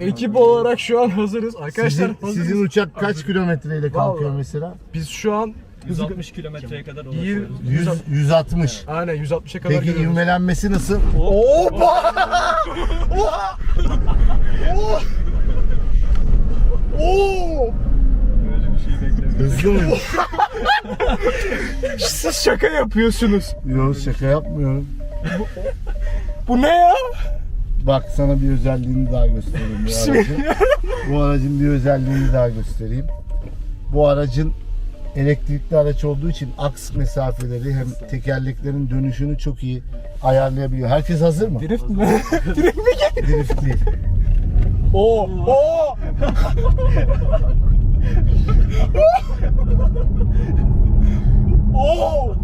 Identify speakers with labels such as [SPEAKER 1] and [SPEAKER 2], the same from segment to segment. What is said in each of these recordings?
[SPEAKER 1] Ekip olarak şu an hazırız. Arkadaşlar
[SPEAKER 2] Sizin,
[SPEAKER 1] hazırız.
[SPEAKER 2] sizin uçak kaç kilometreyle kalkıyor
[SPEAKER 1] Vallahi.
[SPEAKER 2] mesela?
[SPEAKER 1] Biz şu an
[SPEAKER 3] 160 kilometreye kadar ulaşıyoruz.
[SPEAKER 2] 100, 160.
[SPEAKER 1] Aynen 160'a kadar
[SPEAKER 2] Peki
[SPEAKER 1] geliyoruz.
[SPEAKER 2] ivmelenmesi nasıl?
[SPEAKER 1] Hoppa! Oo!
[SPEAKER 3] Böyle bir şey beklemiyorum.
[SPEAKER 2] Hızlı mı?
[SPEAKER 1] Siz şaka yapıyorsunuz.
[SPEAKER 2] Yok şaka yapmıyorum.
[SPEAKER 1] Bu ne ya?
[SPEAKER 2] Bak sana bir özelliğini daha göstereyim bu aracın. bu aracın bir özelliğini daha göstereyim. Bu aracın elektrikli araç olduğu için aks mesafeleri hem tekerleklerin dönüşünü çok iyi ayarlayabiliyor. Herkes hazır mı?
[SPEAKER 1] Drift mi? Drift mi?
[SPEAKER 2] Drift değil.
[SPEAKER 1] Oo! Oo! Oo!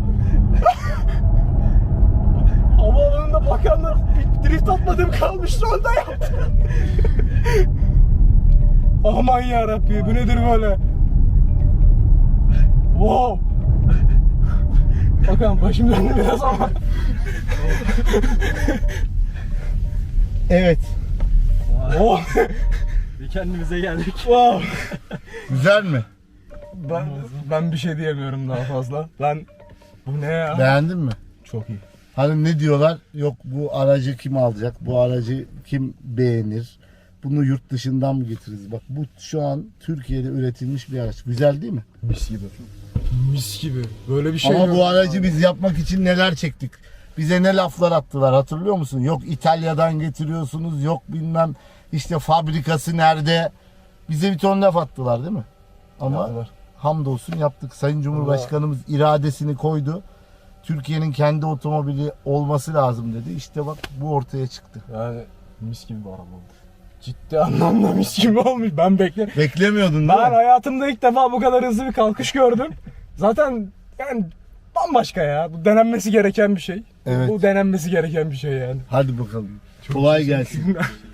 [SPEAKER 1] Drift atmadım kalmış onda yaptı. Aman ya Rabbi bu nedir böyle? Wow! Bakalım başım döndü biraz ama.
[SPEAKER 2] Evet.
[SPEAKER 1] Oh!
[SPEAKER 3] Bir kendimize geldik.
[SPEAKER 1] Wow!
[SPEAKER 2] Güzel mi?
[SPEAKER 1] Ben ben bir şey diyemiyorum daha fazla. Ben bu ne ya?
[SPEAKER 2] Beğendin mi?
[SPEAKER 1] Çok iyi.
[SPEAKER 2] Hani ne diyorlar? Yok bu aracı kim alacak? Bu aracı kim beğenir? Bunu yurt dışından mı getiririz? Bak bu şu an Türkiye'de üretilmiş bir araç. Güzel değil mi?
[SPEAKER 1] Mis gibi. Mis gibi. Böyle bir şey
[SPEAKER 2] Ama
[SPEAKER 1] yok.
[SPEAKER 2] bu aracı biz yapmak için neler çektik? Bize ne laflar attılar hatırlıyor musun? Yok İtalya'dan getiriyorsunuz, yok bilmem işte fabrikası nerede? Bize bir ton laf attılar değil mi? Ama
[SPEAKER 1] Yaptılar.
[SPEAKER 2] hamdolsun yaptık. Sayın Cumhurbaşkanımız iradesini koydu. Türkiye'nin kendi otomobili olması lazım dedi. İşte bak bu ortaya çıktı.
[SPEAKER 1] Yani mis gibi bir araba oldu. Ciddi anlamda mis gibi olmuş. Ben bekle.
[SPEAKER 2] Beklemiyordun değil
[SPEAKER 1] Ben
[SPEAKER 2] mi?
[SPEAKER 1] hayatımda ilk defa bu kadar hızlı bir kalkış gördüm. Zaten yani bambaşka ya. Bu denenmesi gereken bir şey.
[SPEAKER 2] Evet.
[SPEAKER 1] Bu denenmesi gereken bir şey yani.
[SPEAKER 2] Hadi bakalım. Kolay gelsin.